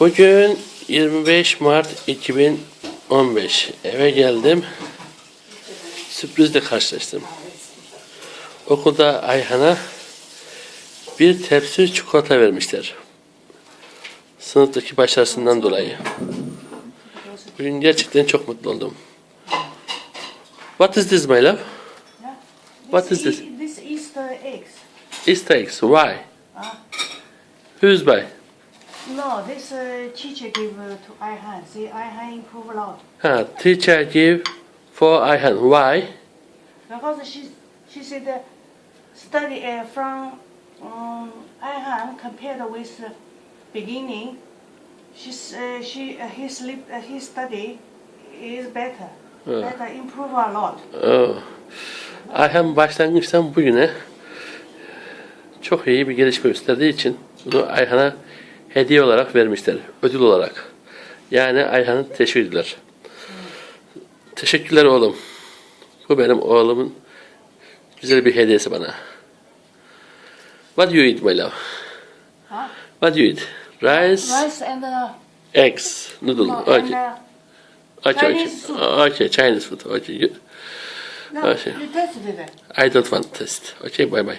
Bugün 25 Mart 2015. Eve geldim. Sürprizle karşılaştım. Okulda Ayhan'a bir tepsi çikolata vermişler. Sınıftaki başarısından dolayı. Bugün gerçekten çok mutlu oldum. What is this my love? What is this? This Easter eggs. Easter eggs. Why? Who's by? No, this uh, teacher gave uh, to Aihan. See, Aihan improve a lot Ha, teacher give for Ayhan. Why? because she she said uh, study uh, from um, Aihan compared with uh, beginning. She's uh, she uh, his lip, uh, his study is better. Better improve a lot. Oh. Ayhan başlangıçtan bugüne çok iyi bir gelişme gösterdiği için bunu Ayhan'a hediye olarak vermişler. Ödül olarak. Yani Ayhan'ı teşvik ediyorlar. Teşekkürler oğlum. Bu benim oğlumun güzel bir hediyesi bana. What do you eat my love? Huh? What do you eat? Rice, Rice and uh, eggs, noodle. no, and Okay. uh, Okay, okay. Chinese food. Okay, Chinese food. Okay, good. no, Okay. you tested it. I don't want test. Okay, bye bye.